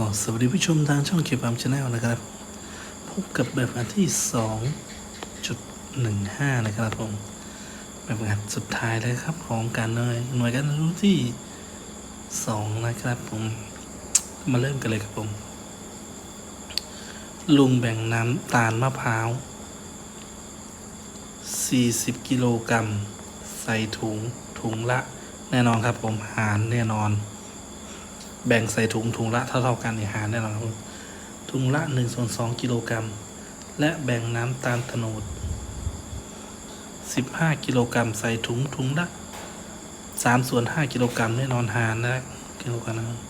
ก็สวัสดีผู้ชมทางช่องเก็บความชาแนลนะครับ พบกับแบบงานที่ 2.15 นะครับผม แบบงานสุดท้ายเลยครับของการหน่วยหน่วยการรู้ที่ 2 นะครับผม มาเริ่มกันเลยครับผม ลุงแบ่งน้ำตาลมะพร้าว 40 กิโลกรัม ใส่ถุงถุงละ แน่นอนครับผมหารแน่นอน แบ่งใส่ถุงถุงละเท่าๆกันเนี่ยหารแน่นอนครับถุงละ1ส่วน2กิโลกรัม และแบ่งน้ำตาลโตนด 15 กิโลกรัมใส่ถุงถุงละ3ส่วน5กิโลกรัมแน่นอนหารนะกิโลกรัมนะ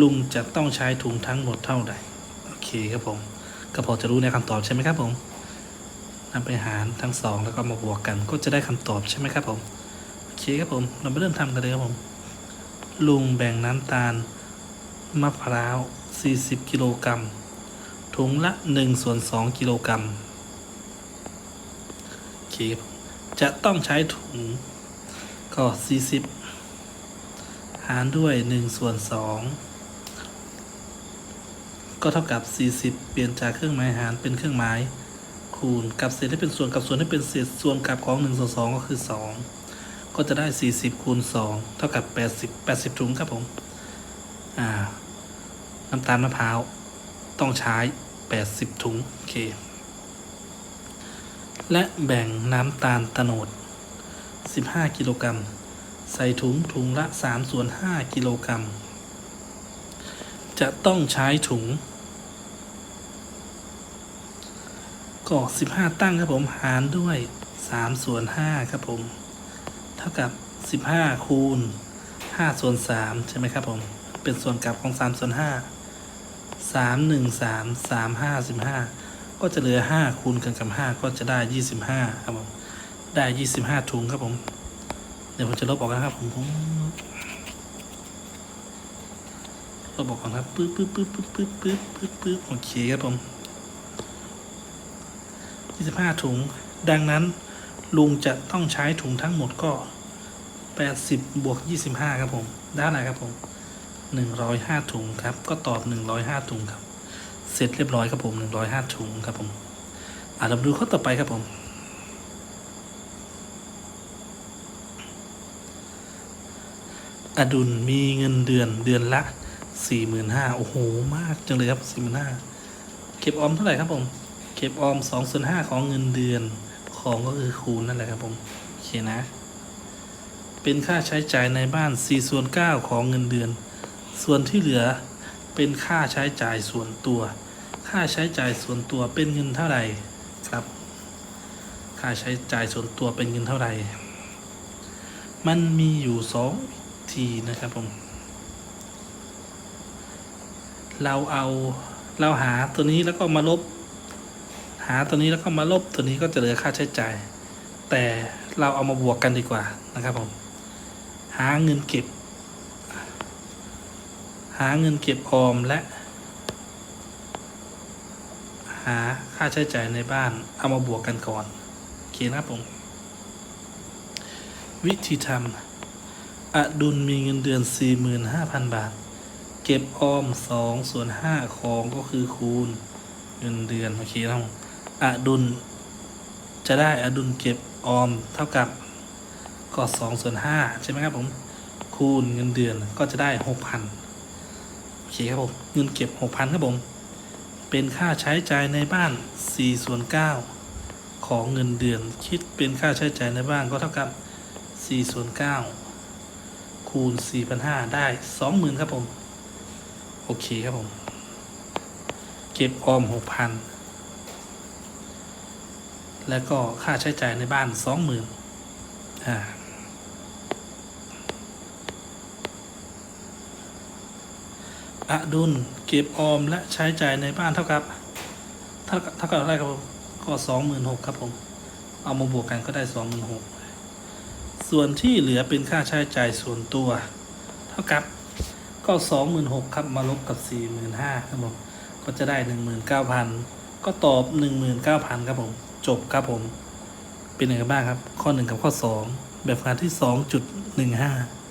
ลุงจะต้องใช้ถุงทั้งหมดเท่าใดโอเคครับผม ก็พอจะรู้ในคำตอบใช่ไหมครับผมนำไปหารทั้งสองแล้วก็มาบวกกัน ก็จะได้คำตอบใช่ไหมครับผมโอเคครับผมเราไปเริ่มทำกันเลยครับผม ลุงแบ่งน้ำตาล มะพร้าว 40 กิโลกรัม ถุงละ1ส่วน2กิโลกรัมเคจะต้องใช้ถุงก็ 40 หารด้วย1ส่วน2ก็เท่ากับ 40 เปลี่ยนจากเครื่องหมายหารเป็นเครื่องหมายคูณกับเศษให้เป็นส่วนกับส่วนให้เป็นเศษส่วนกับของ1ส่วน2ก็คือ 2 ก็จะได้ 40คูณ2เท่ากับ 80 80 ถุงครับผม อ่า น้ำตาลมะพร้าว ต้องใช้ 80 ถุง โอเค และแบ่งน้ำตาลโตโนด 15 กิโลกรัม ใส่ถุงถุงละ 3 ส่วน 5 กิโลกรัม จะต้องใช้ถุง ก็ 15 ตั้งครับผม หารด้วย 3 ส่วน 5 ครับผม ท่ากับ 15 คูณ 5 ส่วน 3 ใช่ไหมครับผม เป็นส่วนกลับของ 3 ส่วน 5 3 1 3 3 5 15 ก็จะเหลือ 5 คูณกันกับ 5 ก็จะได้ 25 ครับผม ได้ 25 ถุงครับผม เดี๋ยวผมจะลบออกนะครับผมผมลบออกก่อนครับปึ๊บปึ๊บปึ๊บปึ๊บปึ๊บปึ๊บปึ๊บปึ๊บโอเคครับผม 25 ถุง ดังนั้นลุงจะต้องใช้ถุงทั้งหมดก็ 80 บวก 25 ครับผม ได้อะไรครับผม 105 ถุงครับ ก็ตอบ 105 ถุงครับ เสร็จเรียบร้อยครับผม 105 ถุงครับผม อ่าเราดูข้อต่อไปครับผม อดุลมีเงินเดือนเดือนละ 45,000โอ้โห มากจังเลยครับ 45,000เก็บออมเท่าไหร่ครับผม เก็บออม2ส่วน5ของเงินเดือน ของก็คือคูณนั่นแหละครับผม โอเคนะ เป็นค่าใช้จ่ายในบ้าน 4 ส่วน 9 ของเงินเดือน ส่วนที่เหลือเป็นค่าใช้จ่ายส่วนตัว ค่าใช้จ่ายส่วนตัวเป็นเงินเท่าไหร่ครับ ค่าใช้จ่ายส่วนตัวเป็นเงินเท่าไหร่ มันมีอยู่สองทีนะครับผม เราเอาเราหาตัวนี้แล้วก็มาลบ หาตัวนี้แล้วก็มาลบตัวนี้ก็จะเหลือค่าใช้จ่าย แต่เราเอามาบวกกันดีกว่านะครับผม หาเงินเก็บ หาเงินเก็บออมและ หาค่าใช้จ่ายในบ้าน เอามาบวกกันก่อนโอเคนะครับผมวิธีทำอดุลมีเงินเดือน 45,000 บาท เก็บออม2ส่วน5ของก็คือคูณเงินเดือนโอเคนะครับอดุลจะได้อดุลเก็บออมเท่ากับ ก็สองส่วนห้าใช่ไหมครับผมคูณเงินเดือนก็จะได้หกพันโอเคครับผมเงินเก็บหกพันครับผมเป็นค่าใช้จ่ายในบ้านสี่ส่วนเก้าของเงินเดือนคิดเป็นค่าใช้จ่ายในบ้านก็เท่ากับสี่ส่วนเก้าคูณสี่พันห้าได้สองหมื่นครับผมโอเคครับผมเก็บออมหกพันแล้วก็ค่าใช้จ่ายในบ้านสองหมื่นอ่า อดุลเก็บออมและใช้จ่ายในบ้านเท่ากับเท่ากับเท่ากับอะไรครับผมก็สองหมื่นหกครับผม เอามาบวกกันก็ได้สองหมื่นหกส่วนที่เหลือเป็นค่าใช้จ่ายส่วนตัว เท่ากับก็สองหมื่นหกครับมาลบกับสี่หมื่นห้าครับผมก็จะได้หนึ่งหมื่นเก้าพันก็ตอบหนึ่งหมื่นเก้าพันครับผม จบครับผม เป็นยังไงบ้างครับ ข้อ1กับข้อ2แบบงานที่2.15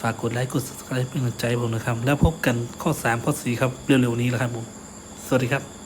ฝากกดไลค์กด subscribe เป็นกำลังใจผมนะครับ แล้วพบกันข้อ 3 ข้อ 4 ครับ เร็วๆนี้แหละครับผม สวัสดีครับ